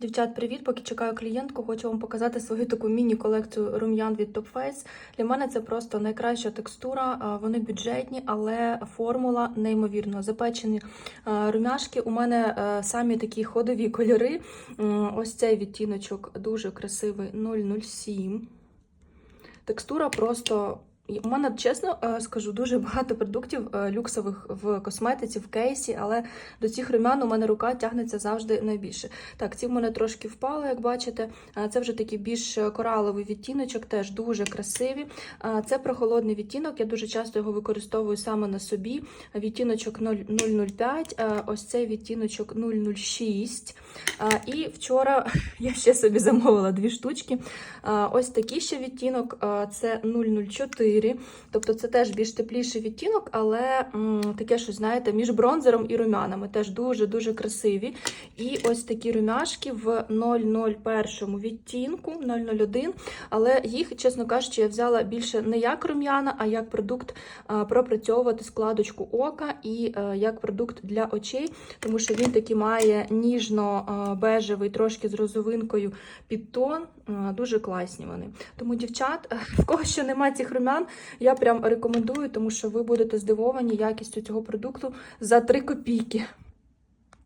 Дівчат, привіт! Поки чекаю клієнтку, хочу вам показати свою таку міні-колекцію рум'ян від Top Face. Для мене це просто найкраща текстура. Вони бюджетні, але формула неймовірна. Запечені румяшки. У мене е, самі такі ходові кольори. Ось цей відтіночок дуже красивий 007. Текстура просто. У мене, чесно е, скажу, дуже багато продуктів е, люксових в косметиці, в кейсі, але до цих румян у мене рука тягнеться завжди найбільше. Так, ці в мене трошки впали, як бачите. Це вже такий більш кораловий відтіночок, теж дуже красиві. Це прохолодний відтінок, я дуже часто його використовую саме на собі. Відтіночок 005, е, ось цей відтіночок 006. Е, І вчора я ще собі замовила дві штучки. Ось такий ще відтінок, це 004. Тобто це теж більш тепліший відтінок, але м, таке щось, знаєте, між бронзером і румянами. Теж дуже-дуже красиві. І ось такі румяшки в 001 відтінку, 001. Але їх, чесно кажучи, я взяла більше не як рум'яна, а як продукт е, пропрацьовувати складочку ока і е, як продукт для очей, тому що він такий має ніжно-бежевий, трошки з розовинкою підтон. Е, Дуже класні вони. Тому, дівчат, е, в кого ще немає цих румян, я прям рекомендую, тому що ви будете здивовані якістю цього продукту за 3 копійки.